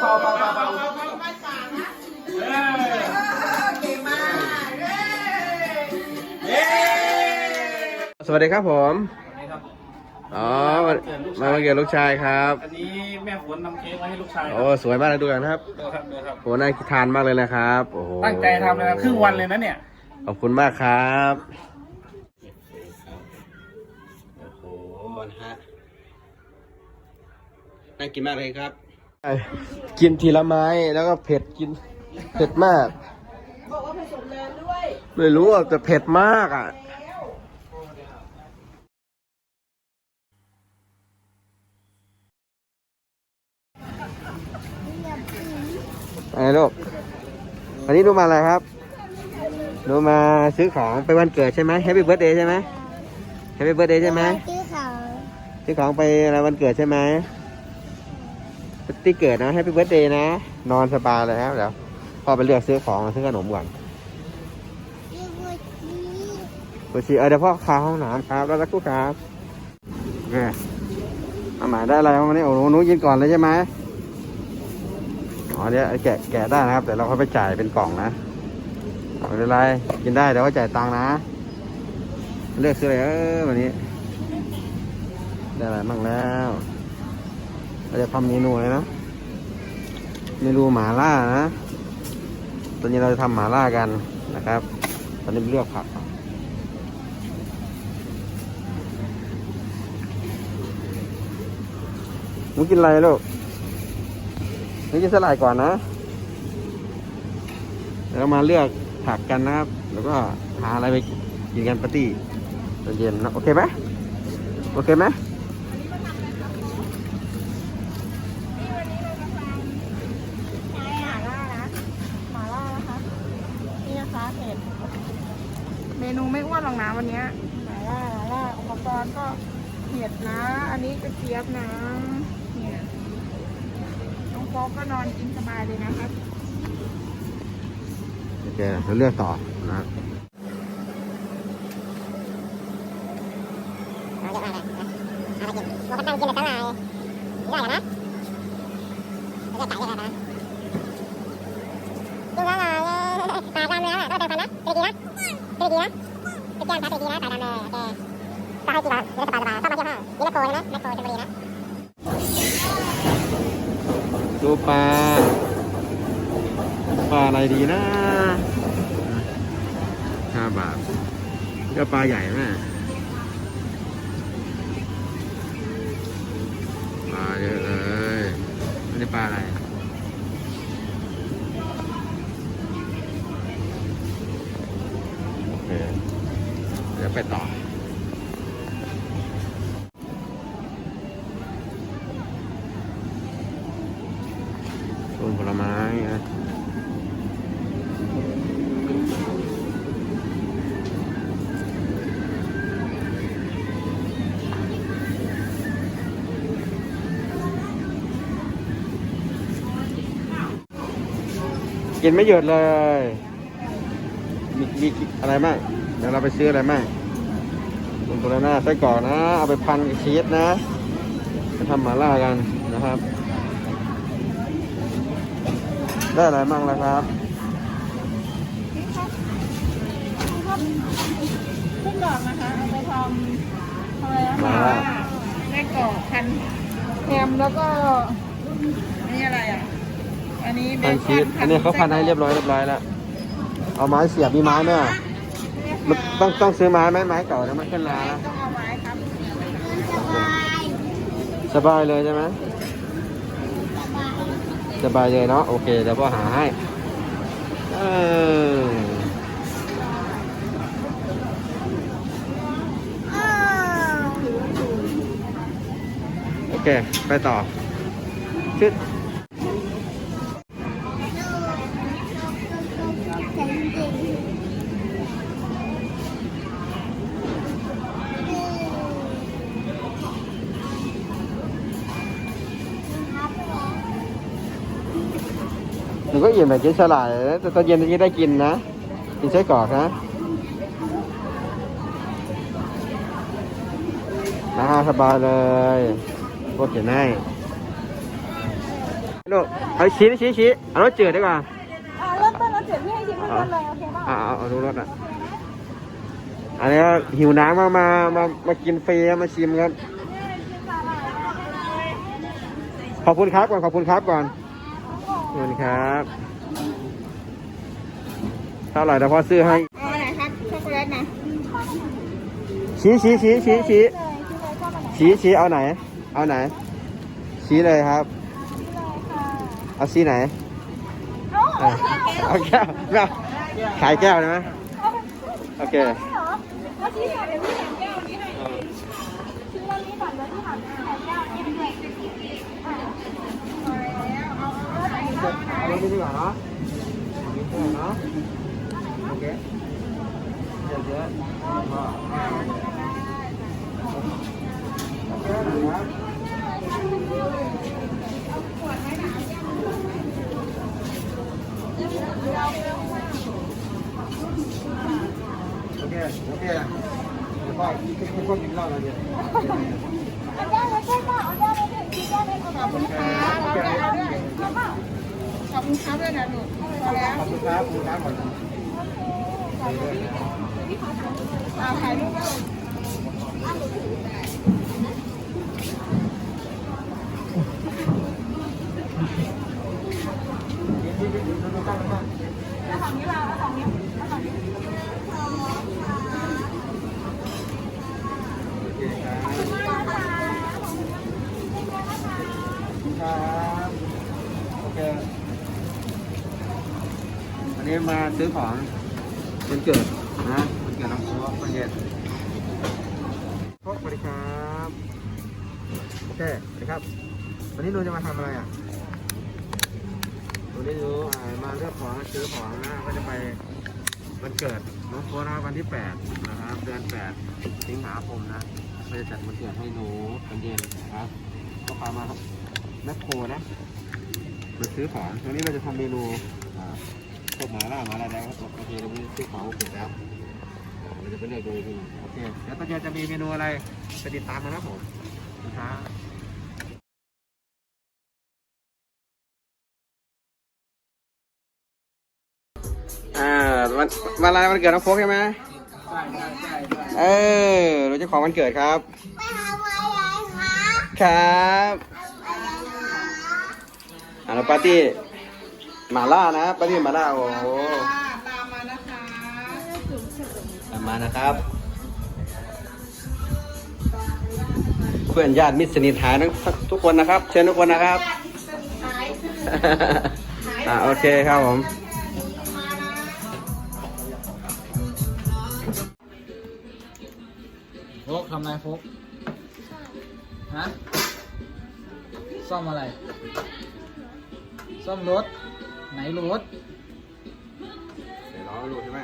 เป่าเป่าเป่าเป่าเออเก่งมากเย้เย้สวัสดีครับผมนี่ครับอ๋อมามาวันเกิดลูกชายครับอันนี้แม่ฝนนำเค้กมาให้ลูกชายคโอ้รับสวยมากเลยดูกันครับดูครับดูครับโหน่าทานมากเลยนะครับโอ้โหตั้งใจทำเลยนะครึ่งวันเลยนะเนี่ยขอบคุณมากครับโอ้โหนะฮะน่ากินมากเลยครับ กินทีละไม้แล้วก็เผ็ดกินเผ็ดมาก บอกว่าผสมแรงด้วย ไม่รู้อะแต่เผ็ดมากอะไงลูกวันนี้หนูมาอะไรครับหนูมาซื้อของไปวันเกิดใช่ไหมแฮปปี้เบิร์ดเดย์ใช่ไหมแฮปปี้เบิร์ดเดย์ใช่ไหมซื้อเขาซื้อของไปอะไรวันเกิดใช่ไหม ปตี้เกิดนะแฮปปี้เบิร์ดเดย์นะ นอนสบายเลยครับเดี๋ยวพ่อไปเลือกซื้อของซื้อขนมก่อนซื้อบุตรีโอชีเออเดี๋ยวพ่อคาห้องน้ำครับ แล้วสักครู่ครับเนี่ยเอาหมายได้อะไรวันนี้โอ้โหหนูกินก่อนเลยใช่ไหมอ๋อเดี๋ยวแกะแกะได้นะครับ แต่เราค่อยไปจ่ายเป็นกล่องนะไม่เป็นไรกินได้เดี๋ยวก็จ่ายตังค์นะ เลือกซื้ออะไรเออวันนี้ ได้อะไรบ้างแล้ว เราจะทำเมนูเลยนะเมนูหมาล่านะ ตอนนี้เราจะทำหมาล่ากันนะครับ ตอนนี้เลือกผักก่อนหนูกินอะไรลูกหนูกินสลัดก่อนนะเดี๋ยวมาเลือกผักกันนะครับ แล้วก็หาอะไรไปกินกันปาร์ตี้ตอนเย็นนะโอเคไหมโอเคไหม ใช่หมาล่านะหมาล่านะคะ นี่นะคะเห็ด เมนูไม่อ้วนหรอกนะวันเนี้ย หมาล่าหมาล่า อุป กรณ์ก็เห็ดนะ อันนี้กระเจี๊ยบนะ เนี่ยน้องโป๊กก็นอนกินสบายเลยนะคะโอเคเราเลือกต่อนะครับเราจะอะไรนะอะไรกินเราก็ตั้งกินแต่ตั้งนานได้แล้วนะเราจะจ่ายยังไงนะดูแล้วนะตาดำแล้วอะต้องเดินพันนะเป็นกี่นะเป็นกี่นะเป็นแก้มครับเป็นกี่นะตาดำเลยโอเค ก็ให้กี่บาทเดี๋ยวสบายสบายเข้ามาเที่ยวห้างนี่แมคโครใช่ไหมแมคโครชลบุรีนะดูปลาปลาอะไรดีนะห้าบาทก็ปลาใหญ่แม่ปลาเยอะเลยอันนี้ปลาอะไรโอเคเดี๋ยวไปต่อ กินไม่หยุดเลย มีมีอะไรบ้างเดี๋ยวเราไปซื้ออะไรบ้างส่วนผลไม้ไส้กรอกนะ เอาไปพันกับชีสนะไปทำหมาล่ากันนะครับ ได้อะไรบ้างแล้วครับขึ้นดอกนะคะเอาไปทำทำอะไรนะหมาล่าไส้กรอกพันแฮมแล้วก็อันนี้อะไรอะ อันนี้เบพันคชีอสนอันนี้เขาพันให้เรียบร้อยเรียบร้อยแล้วเอาไม้เสียบมีไม้ไหมอะมันต้องต้องซื้อไม้ไหมไม้เก่านะมันขึ้นรานะต้องเอาไว้ครับสบายเลยใช่ไหมสบายเลยเนาะโอเคเดี๋ยวพ่อหาให้เออโอเค ไปต่อชึด หนูก็อิ่มแบบกินสลัดนะแต่ตอนเย็นจะได้กินนะ กินไส้กรอกนะนะฮะสบายเลยพวกเขียนให้ลูกเอาชี้ชี้ชี้เอารสจืดดีกว่าอ่าเริ่มต้นแล้วเจ็ดพี่ให้ชิมทุกคนเลยโอเคป่ะอ่าเอาเอาดูรสอะอันนี้ก็หิวน้ำมามามามากินฟรีมาชิมครับขอบคุณครับก่อนขอบคุณครับก่อน ขอบคุณครับเท่าไหร่เดี๋ยวพ่อซื้อให้เอาไหนครับช็อกโกแลตนะชี้ชี้ชี้ชี้ชี้ชี้ชี้เอาไหน เอาไหน ชี้เลยครับ เอาชี้ไหนเออเอาแก้วแก้วขายแก้วได้ไหมโอเค เอาเอาไหนก็ เอาลงดีกว่าเนาะมีเพื่อนเนาะโอเคเยอะเยอะก็โอเคครับโอเค โอเคเดี๋ยวพ่อคุณพ่อกินเหล้าแล้วเนี่ย เอาแก้วเลยแก้วเปล่าเอาแก้วเลยดิแก้วเลยเอาขอบคุณครับเอาแก้วเอาด้วยเอาเปล่าข อบคุณครับด้วยนะหนูพอแล้วขอบคุณครับขอบคุณครับก่อนอ่าถ่ายรูปก็ ครับโอเควันนี้มา ซื้อของวันเกิดนะวันเกิดน้องโค้กวันเย็นโค้กสวัสดีครับโอเคสวัสดีครับ วันนี้หนูจะมาทำอะไรอะวันนี้หนูมาเลือกของซื้อของนะก็จะไปวันเกิดน้องโค้กนะวันที่8นะครับเดือน8สิงหาคมนะเราจะจัดวันเกิดให้หนูวันเย็นนะครับ ก็พามาแมคโครนะมาซื้อของวันนี้เราจะทำเมนู พวกหมาล่าหมาอะไรแล้วโอเคเราไปซื้อของเสร็จแล้วเราจะไปเลือกดูอีกทีหนึ่งโอเคเดี๋ยวตอนเย็นจะมีเมนูอะไรไปติดตามกันนะผมครับอ่าวันวันอะไรวันเกิดน้องโฟกใช่ไหมเออเราจะของวันเกิดครับไปทำอะไรคะครับอ่าแล้วปาร์ตี้ หมาล่านะปาร์ตี้หมาล่าโอ้โหตามมานะคะตามมานะครับ เพื่อนญาติมิตรสนิทหายทั้งทุกคนนะครับ เชิญทุกคนนะครับอ่าโอเคครับผมโฟกทำไรโฟกฮะซ่อมอะไร ซ่อมรถ ไหนรถเดี๋ยวรอดูใช่ไหม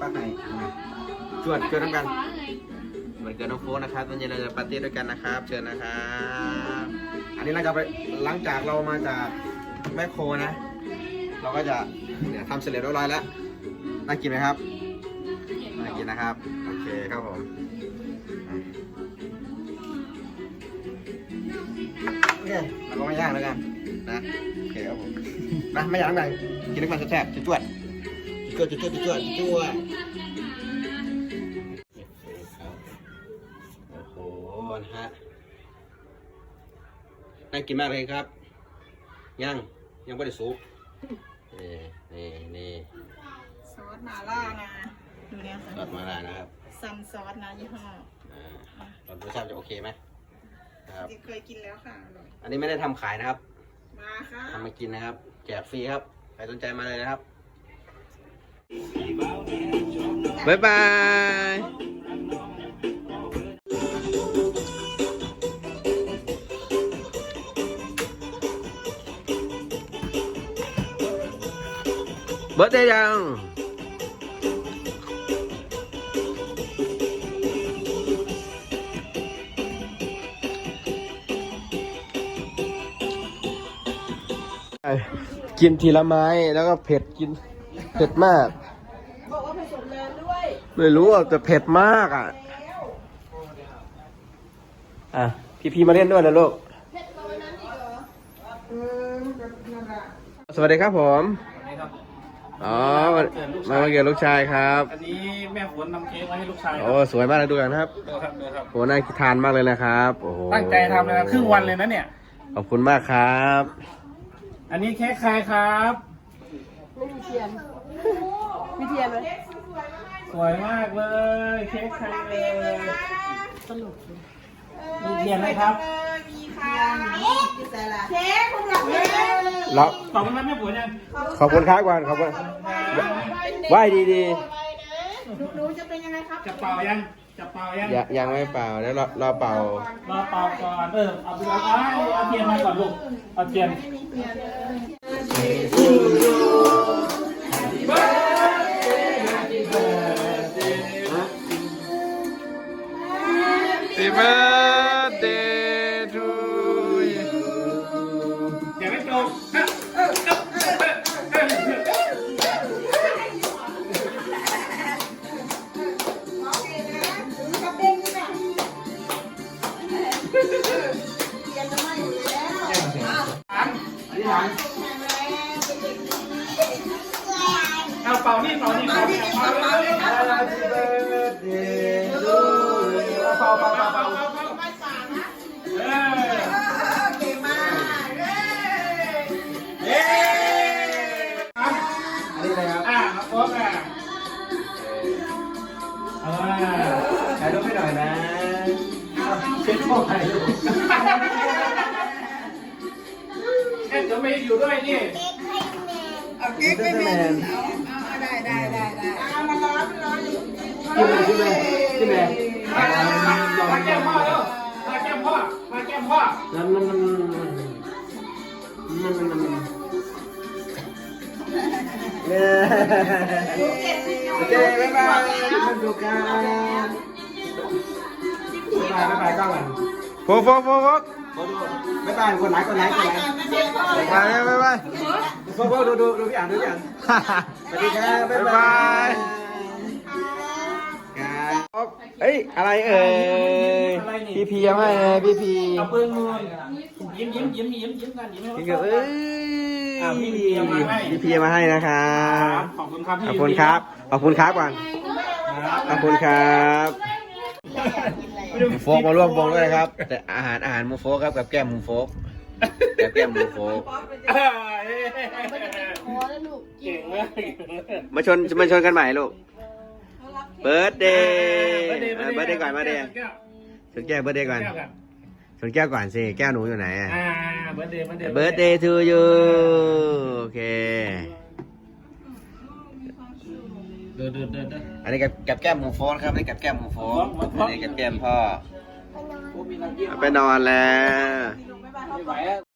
ป้าไหนจวดจวดน้ำกันวันเกิดน้องโฟนนะครับวันเย็นเราจะปาร์ตี้ด้วยกันนะครับ เชิญนะครับอันนี้เราจะไปหลังจากเรามาจากแมคโคนะ เราก็จะเนี่ยทำเสร็จเรียบร้อยแล้วน่ากินไหมครับน่ากินนะครับโอเคครับผมโอเคเราก็ไม่ย่างแล้วกันนะโอเคครับผมมาไม่ย่างน้ำกันกินน้ำมันแซ่บๆจวด จวดจวดจวดจวดจวดโอ้โหนะฮะน่ากินมากเลยครับ ยังยังไม่ได้สุกนี่นี่นี่ซอสมาล่านะดูเนี่ยทอดมาล้วนะครับซันซอสนะยี่ห้ออ่ารสชาติจะโอเคไหมครับเคยกินแล้วค่ะอร่อยอันนี้ไม่ได้ทำขายนะครับ มาค่ะทำมากินนะครับ แจกฟรีครับ ใครสนใจมาเลยนะครับ บ๊ายบายบิร์ดเดย์ยังกินทีละไม้แล้วก็เผ็ดกิน เผ็ดมากบอกว่าผสมแรงด้วยไม่รู้อะแต่เผ็ดมากอะ อะ พี่พีมาเล่นด้วยนะลูกสวัสดีครับผมนี่ครับอ๋อวันมาวันเกิดลูกชายครับ อันนี้แม่ฝนนำเค้กมาให้ลูกชายคโอ้รับสวยมากเลยดูกันครับดูครับดูครับโหน่าทานมากเลยนะครับโอ้โหตั้งใจทำเลยนะครึ่งวันเลยนะเนี่ย ขอบคุณมากครับ อันนี้เค้กใครครับ ไม่มีเทียน มีเทียนไหมสวยมากเลย เค้กใครเลยสนุกมีเทียนไหมครับมีค่ะเค้กคุณหลับเลยแล้วขอบคุณครับแม่ฝนยังขอบคุณครับก่อนขอบคุณไหว้ดีดีหนูจะเป็นยังไงครับจะเป่ายังจะเป่ายังๆยังยังไม่เป่าแล้วรอรอเป่ารอเป่าก่อนเออเอาไปเอาเอาเทียนมาก่อนลูกเอาเทียน เอาเป่านี่เป่านี่เป่านี่เป่าเป่าเป่าเป่าเป่าเป่าเป่าเออเย้อันนี้อะไรครับอะมาโป๊กอะอ่าถ่ายรูปให้หน่อยนะ เช็ดข้อไข่ลูกเอ๊ะเดี๋ยวไม่อยู่ด้วยนี่เอาเค้กไปแม่เอาเอาเอาได้ได้ได้ได้เอามาร้อนร้อนอยู่ขึ้นเลยขึ้นเลยขึ้นมามาแก้มพ่อเร็วมาแก้มพ่อ มาแก้มพ่อ นั่นนั่นนั่นนั่นนั่นนั่นเนี่ยโอเคบ๊ายบายมันดูกัน บ๊ายบายบ๊ายบายกล้องกันโฟกโฟกโฟกโฟกบ๊ายบายคนไหนคนไหนคนไหนบ๊ายบายบ๊ายบายโฟกโฟกดูดูดูพี่อ่านดูพี่อ่านสวัสดีครับบ๊ายบายครับเอ้ยอะไรเอ่ยพี่พีเอาให้ไงพี่พีเอาปืนมือยิ้มยิ้มยิ้มยิ้มยิ้มกันยิ้มให้พี่เขาเอ้ยอะพี่พีเอามาให้ พี่พีเอามาให้นะครับขอบคุณครับขอบคุณครับขอบคุณครับก่อนขอบคุณครับ โฟกมาร่วมวงด้วยนะครับ แต่อาหารอาหารมูโฟกครับกับแก้มมูโฟกกับแก้มมูโฟกเอ้ยเก่งมากมาชนมาชนกันใหม่ลูกเบิร์ดเดย์เบิร์ดเดย์ก่อนเบิร์ดเดย์ชนแก้วเบิร์ดเดย์ก่อนแก้วกันชนแก้วก่อนสิแก้วหนูอยู่ไหนอะอ่าเบิร์ดเดย์เบิร์ดเดย์เบิร์ดเดย์ทูยูโอเคเดินเดินเดินเดินอันนี้กับกับแก้มมูโฟกครับอันนี้กับแก้มมูโฟกอันนี้กับแก้มพ่อ ไปนอนแล้ว ไม่ไหวแล้ว